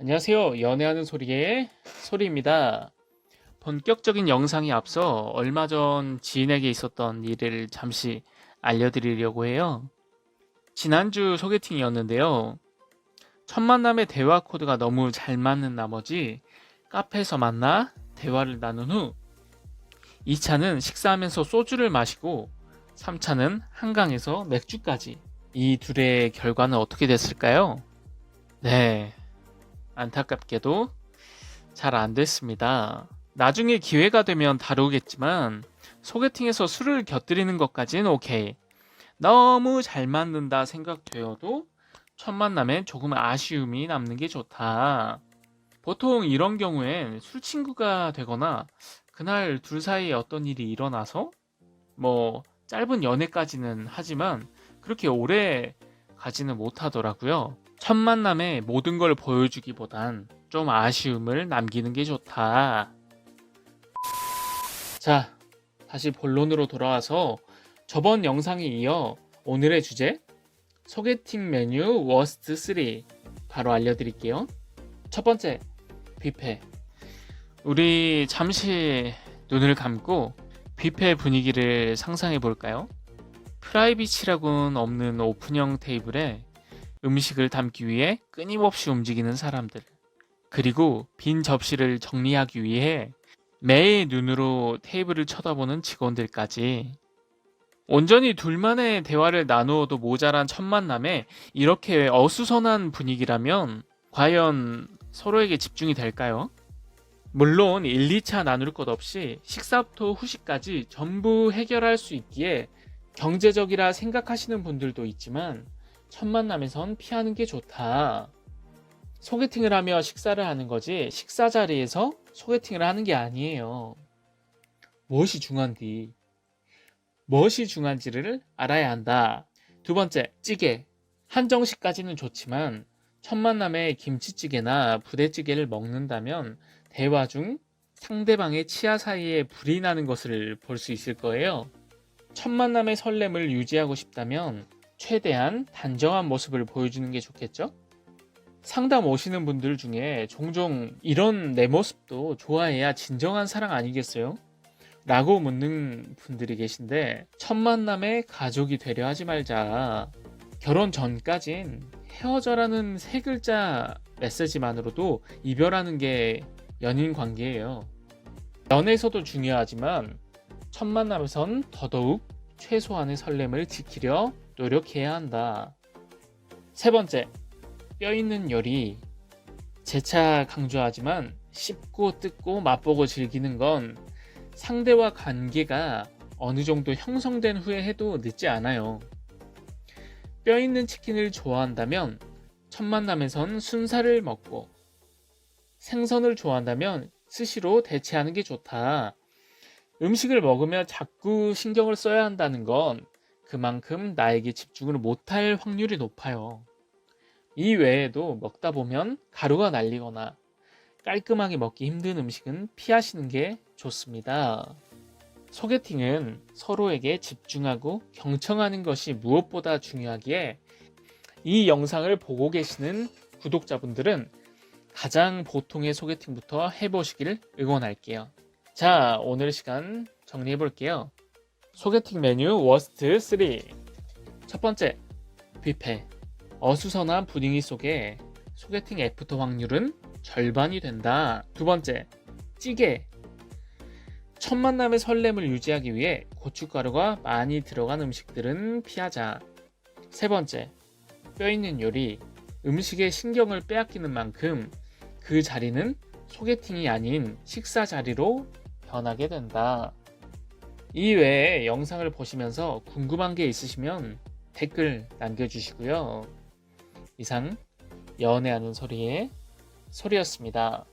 안녕하세요. 연애하는 소리의 소리입니다. 본격적인 영상이 앞서 얼마 전 지인에게 있었던 일을 잠시 알려드리려고 해요. 지난주 소개팅이었는데요. 첫 만남의 대화 코드가 너무 잘 맞는 나머지 카페에서 만나 대화를 나눈 후 2차는 식사하면서 소주를 마시고 3차는 한강에서 맥주까지 이 둘의 결과는 어떻게 됐을까요? 네, 안타깝게도 잘 안 됐습니다. 나중에 기회가 되면 다루겠지만 소개팅에서 술을 곁들이는 것까지는 오케이. 너무 잘 맞는다 생각되어도 첫 만남엔 조금 아쉬움이 남는 게 좋다. 보통 이런 경우엔 술 친구가 되거나 그날 둘 사이에 어떤 일이 일어나서 뭐 짧은 연애까지는 하지만 그렇게 오래 가지는 못하더라고요. 첫 만남에 모든 걸 보여주기보단 좀 아쉬움을 남기는 게 좋다. 자, 다시 본론으로 돌아와서 저번 영상에 이어 오늘의 주제 소개팅 메뉴 워스트 3 바로 알려드릴게요. 첫 번째, 뷔페. 우리 잠시 눈을 감고 뷔페 분위기를 상상해 볼까요? 프라이빗이라고는 없는 오픈형 테이블에 음식을 담기 위해 끊임없이 움직이는 사람들. 그리고 빈 접시를 정리하기 위해 매의 눈으로 테이블을 쳐다보는 직원들까지. 온전히 둘만의 대화를 나누어도 모자란 첫 만남에 이렇게 어수선한 분위기라면 과연 서로에게 집중이 될까요? 물론 1, 2차 나눌 것 없이 식사부터 후식까지 전부 해결할 수 있기에 경제적이라 생각하시는 분들도 있지만 첫 만남에선 피하는 게 좋다. 소개팅을 하며 식사를 하는 거지 식사 자리에서 소개팅을 하는 게 아니에요. 무엇이 중요한디? 무엇이 중요한지를 알아야 한다. 두 번째, 찌개. 한정식까지는 좋지만 첫 만남에 김치찌개나 부대찌개를 먹는다면 대화 중 상대방의 치아 사이에 불이 나는 것을 볼 수 있을 거예요. 첫 만남의 설렘을 유지하고 싶다면 최대한 단정한 모습을 보여주는 게 좋겠죠? 상담 오시는 분들 중에 종종 이런 내 모습도 좋아해야 진정한 사랑 아니겠어요? 라고 묻는 분들이 계신데 첫 만남에 가족이 되려 하지 말자. 결혼 전까진 헤어져라는 세 글자 메시지만으로도 이별하는 게 연인 관계예요. 연애에서도 중요하지만 첫 만남에선 더더욱 최소한의 설렘을 지키려 노력해야 한다. 세 번째, 뼈 있는 요리. 재차 강조하지만 씹고 뜯고 맛보고 즐기는 건 상대와 관계가 어느 정도 형성된 후에 해도 늦지 않아요. 뼈 있는 치킨을 좋아한다면 첫 만남에선 순살을 먹고 생선을 좋아한다면 스시로 대체하는 게 좋다. 음식을 먹으며 자꾸 신경을 써야 한다는 건 그만큼 나에게 집중을 못할 확률이 높아요. 이 외에도 먹다 보면 가루가 날리거나 깔끔하게 먹기 힘든 음식은 피하시는 게 좋습니다. 소개팅은 서로에게 집중하고 경청하는 것이 무엇보다 중요하기에 이 영상을 보고 계시는 구독자분들은 가장 보통의 소개팅부터 해보시기를 응원할게요. 자, 오늘 시간 정리해 볼게요. 소개팅 메뉴 워스트 3. 첫 번째, 뷔페. 어수선한 분위기 속에 소개팅 애프터 확률은 절반이 된다. 두 번째, 찌개. 첫 만남의 설렘을 유지하기 위해 고춧가루가 많이 들어간 음식들은 피하자. 세 번째, 뼈 있는 요리. 음식에 신경을 빼앗기는 만큼 그 자리는 소개팅이 아닌 식사 자리로 변하게 된다. 이 외에 영상을 보시면서 궁금한 게 있으시면 댓글 남겨주시고요. 이상 연애하는 소리의 소리였습니다.